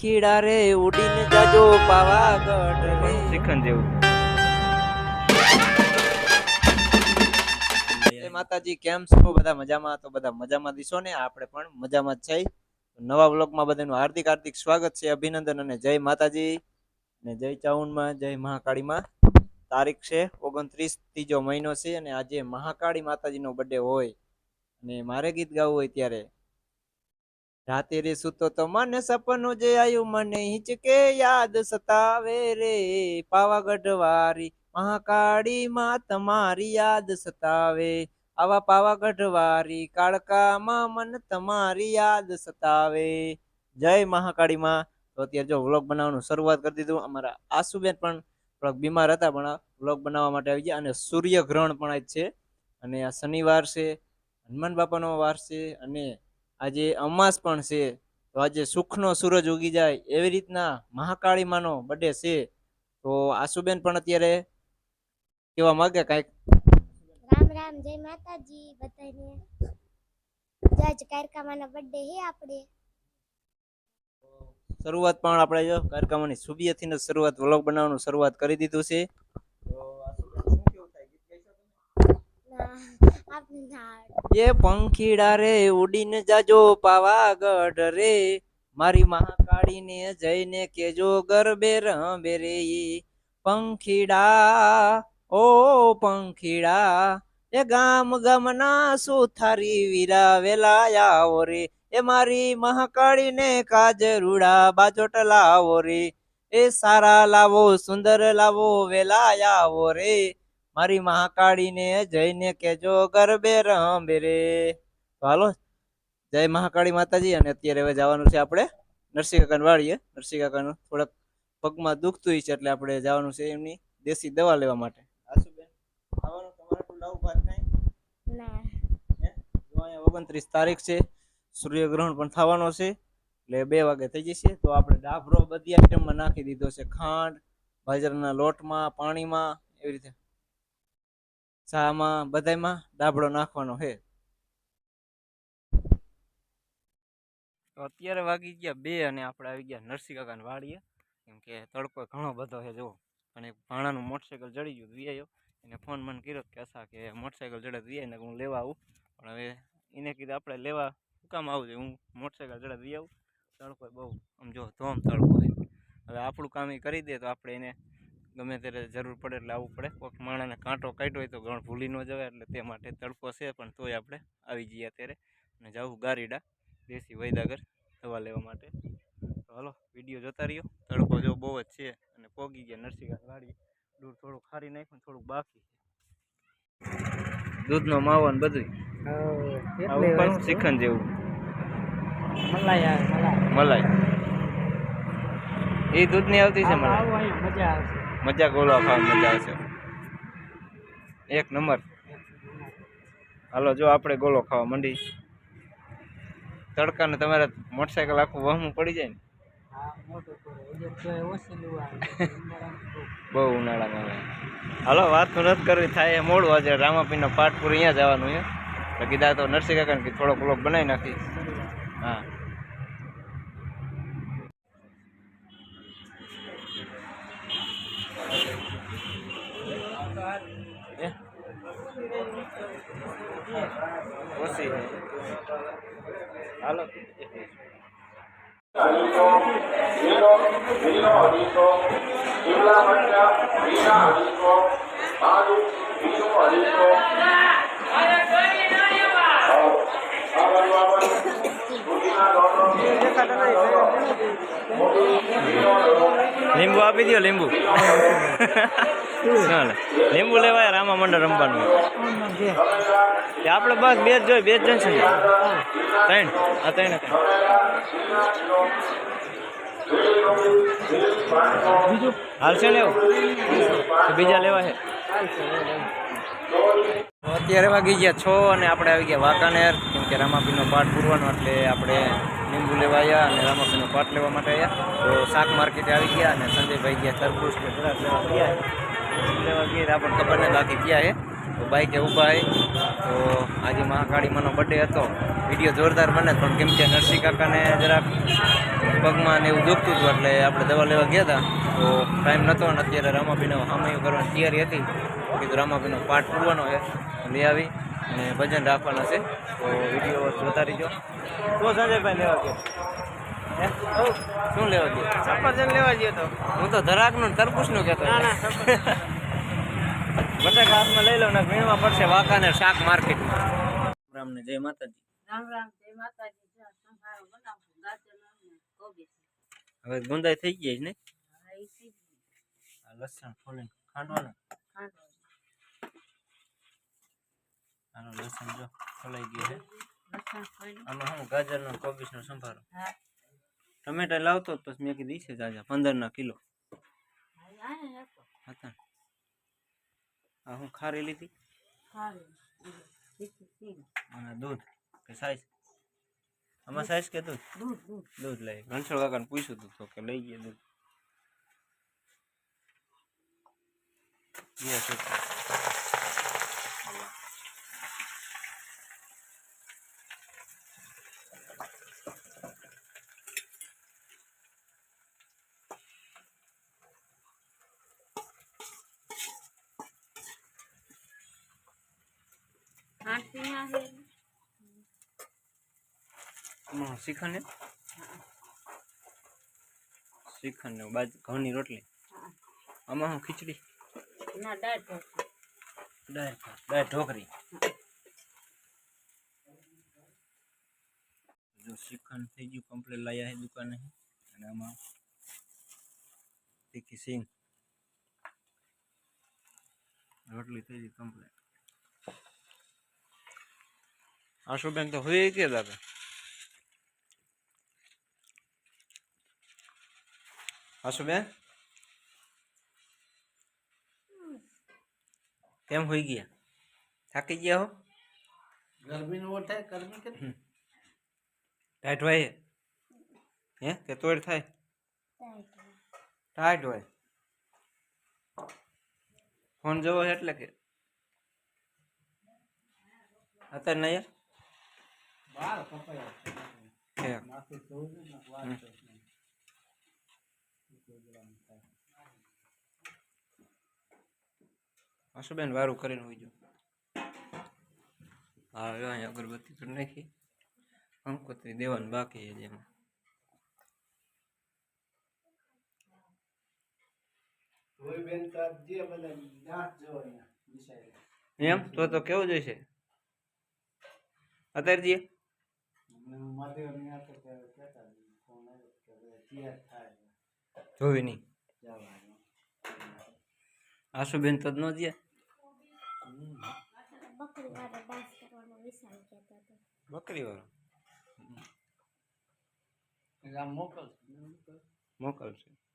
પંખીડા રે ઉડીને જાજો પાવાગઢ રે. શ્રીખંડ જેવું. માતાજી કેમ છો? બધા મજામાં? તો બધા મજામાં દિશો ને? આપણે પણ મજામાં જ છે નવા વ્લોગમાં બધાનું હાર્દિક હાર્દિક સ્વાગત છે અભિનંદન અને જય માતાજી. અને જય ચાઉનમાં જય મહાકાળીમાં. તારીખ છે ઓગણત્રીસ ત્રીજો મહિનો છે અને આજે મહાકાળી માતાજીનો બર્થડે હોય. અને મારે ગીત ગાવું હોય ત્યારે. રાતે રે સૂતો તો મને સપનું જે આવ્યું મને હિંચકે યાદ સતાવે રે. પાવાગઢ વારી મહાકાળી માં તમારી યાદ સતાવે. આવા પાવાગઢ વારી કાળકામાં મન તમારી યાદ સતાવે. જય મહાકાળી માં તો અત્યારે જો વ્લોગ બનાવવાનું શરૂઆત કરી દીધું. અમારા આસુબેન પણ બીમાર હતા, પણ વ્લોગ બનાવવા માટે આવી ગયા અને સૂર્યગ્રહણ પણ આજ છે. અને આ શનિવાર છે, હનુમાન બાપાનો વાર છે અને આજે અમાસ પણ છે. તો આજે સુખનો સૂરજ ઉગી જાય એવી રીતના મહાકાળી માનો બર્થડે છે. તો આશુબેન પણ અત્યારે કેવા માંગે કાંઈક? રામ રામ જય માતાજી બધાને. જજ કાર્યક્રમનો બર્થડે હે આપણે. શરૂઆત પણ આપણે જો કાર્યક્રમની સુબિયાથી શરૂઆત વ્લોગ બનાવવાનું શરૂઆત કરી દીધું છે. તો આશુબેન શું કેવું થાય? ગીત ગાઈ શકો તમે? ના. એ પંખીડા રે, ઉડીને જાજો પાવાગઢ રે. મારી મહાકાળીને જઈને કેજો ગરબે રમે રે. પંખીડા, ઓ પંખીડા, એ ગામ ગામના સુથારી વીરા વેલા આવો રે. એ મારી મહાકાળી ને કાજ રૂડા બાજોટ લાવો રે. એ સારા લાવો, સુંદર લાવો, વેલા આવો રે. મારી મહાકાળીને જઈને કેજો ગરબે રંબે રે. તો હાલો જય મહાકાળી માતાજી. અને અત્યારે હવે જવાનું છે આપણે નરસિંહ કાકાને વાળીએ નરસિંહકાન થોડાક પગમાં દુખતું છે એટલે આપણે જવાનું છે એમની દેશી દવા લેવા માટે. આશુબેન ખાવાનું તમારે તો લાવું ભાત કાંઈ? ના. અહીંયા ઓગણત્રીસ તારીખ છે સૂર્યગ્રહણ પણ થવાનો છે એટલે બે વાગે થઈ જશે. તો આપણે ડાભરો બધી આઈટમમાં નાખી દીધો છે. ખાંડ બાજરાના લોટમાં પાણીમાં એવી રીતે ચામાં બધાયમાં ડાબડો નાખવાનો છે. અત્યારે વાગી ગયા બે અને આપણે આવી ગયા નરસિંહ કાકાને વાડીએ. કેમ કે તડકો ઘણો બધો છે, જુઓ. અને ભાણાનું મોટરસાઇકલ જડી ગયું, વી એને ફોન મને કર્યો કે અસા કે મોટરસાઇકલ જડે વી આવીને હું લેવા આવું. પણ હવે એને કીધું આપણે લેવા કામ આવું છે હું મોટરસાઇકલ જડે વી આવું. તડકો બહુ, આમ જો ધોમ તડકો હવે આપણું કામ એ કરી દે તો આપણે એને ગમે ત્યારે જરૂર પડે એટલે આવવું પડે. કોઈક માણસને કાંટો કાઢ્યો હોય તો ગણ ભૂલી ન જવાય એટલે તે માટે તડકો છે પણ તોય આપણે આવી જઈએ અત્યારે. અને જવું ગારીડા દેશી વૈદાગર દવા લેવા માટે. તો હલો વીડિયો જોતા રહ્યો. તડકો જો બહુ જ છે અને પોગી ગયા નરસિંહ વાડી દૂર થોડુંક ખારી નાખ્યું પણ થોડુંક બાકી દૂધનો માવો ને બધું શ્રીખંડ જેવું. મલાઈ એ દૂધની આવતી છે મલાઈ. મજા ગોળવા ખાવાની મજા આવશે એક નંબર. હાલો જો આપણે ગોળો ખાવા મંડી. તડકાને તમારે મોટરસાયકલ આખું વહમું પડી જાય ને? બહુ ઉનાળામાં આવે. હાલો વાત તો નથી કરવી થાય એ મોડું. આજે રામાપીનો પાટપુર અહીંયા જવાનું છે કીધા તો નરસિંહ કાકાને થોડોક વ્લોગ બનાવી નાખી હે? ઓછી છે. હાલો. હરીશો લીલો લીલો હરીશો લીલા મરચા લીલા હરીશો આદુ લીલો હરીશો લીંબુ આપી દો લીંબુ. લીંબુ લેવાય રામા મંડળ રમવાનું. આપણે બસ બે જ જોઈ બે જ જણ છે ને? ત્રણ? આ ત્રણ. હાલશે લેવો બીજા લેવા છે. અત્યારે વાગી ગયા છ અને આપણે આવી ગયા વાંકાનેર, કેમ કે રામાપીનો પાઠ પૂરવાનો, એટલે આપણે લીંબુ લેવા આવ્યા અને રામાભાઈનો પાટ લેવા માટે આવ્યા તો શાક માર્કેટે આવી ગયા અને સંજયભાઈ ગયા તરબૂચ કે દ્રાક્ષ લેવા ગયા. લેવા ગયા આપણને ખબર નહીં બાકી ગયા હે. તો બાઈકે ઊભા હે. તો આજે મહાકાળી માનો બર્થડે હતો. વીડિયો જોરદાર બને પણ કેમ કે નરસિંહ કાકાને જરાક પગમાં ને એવું દુખતું હતું એટલે આપણે દવા લેવા ગયા હતા. તો ટાઈમ નહોતો અને અત્યારે રામાભીનો સામૈયું કરવાની તૈયારી હતી. કીધું રામાપીનો પાઠ પૂરવાનો છે. લઈ આવી. અને ભજન રાખવાના છે. તો વીડિયો જોતા રહીજો તો સંજયભાઈ લેવા ગયો. શું લેવા ગયો? સફરજન લેવા ગયો તો. હું તો ધરાકનું ને તરબૂચનું કહેતો ના ના બટાકા હાથમાં લઈ લઉં ને વીણવા પડશે વાંકાને શાક માર્કેટ રામને જય માતાજી. રામ રામ જય માતાજી. જો સંભારો બનાવશું ગાજર અને કોબી હવે ગુંદાઈ થઈ ગઈ છે ને? લસણ ફોલીને ખાંડવાનું ખાંડો આનો લસણ જો ફોલાઈ ગયું છે લસણ ફોડ્યું. આમાં હું ગાજરનો કોબીજનો સંભારો હા ટમેટા લાવતો તો મેં કીધું ઈ છે જાજા પંદરના કિલો હા, આને નાખો. હતા આ હું ખારી લીધી ખારું. અને તીખું તીલ. અને દૂધ કે સાઈઝ આમાં સાઈઝ કે દૂધ દૂધ દૂધ દૂધ લઈ ઘનશ્યામ કાકાને પૂછ્યું હતું તો કે લઈ ગયા દૂધ Yes, okay. ખાંડ પી નાખે. આમાં શ્રીખંડ ને શ્રીખંડ ને બાજુ ઘઉંની રોટલી હા. આમાં હું ખીચડી ના દાળ ઢોકળી. દાળ ભાત, દાળ ઢોકરી જો શ્રીખંડ થઈ ગયું કમ્પ્લીટ લાયા છે દુકાને અને આમાં તીખી સિંગ રોટલી થઈ ગઈ કમ્પ્લીટ આશુબેન તો હોય કે દાદા આશુબેન કેમ હોઈ ગયા થાકી ગયા હો ગરમી નો થાય ગરમી કે ટાઈટ હોય હે કે તોડ થાય ટાઈટ હોય ફોન જોવો છે એટલે કે અત્યારે નહીં બાર કપાયા હે માથું ધોવું ને વાત આશુબેન વારું કરીને હોઈ જાઓ. હા અહીંયા અગરબત્તી તો નાખી. કંકોત્રી દેવાનું બાકી છે જેમાં. એમ? તો તો કેવું જોઈશે? અત્યારે જઈએ મને મહાદેવ ને આ તો કે- કહેતા ફોન આવ્યો કે હવે તૈયાર થાય. જોવી નહીં. જવાનું. આશુબેન તો જ ન જઈએ બકરી વાળો ડાન્સ કરવાનો વિશાલ કહેતો હતો. બકરી વાળો એટલે આમ મોકલ મોકલશે.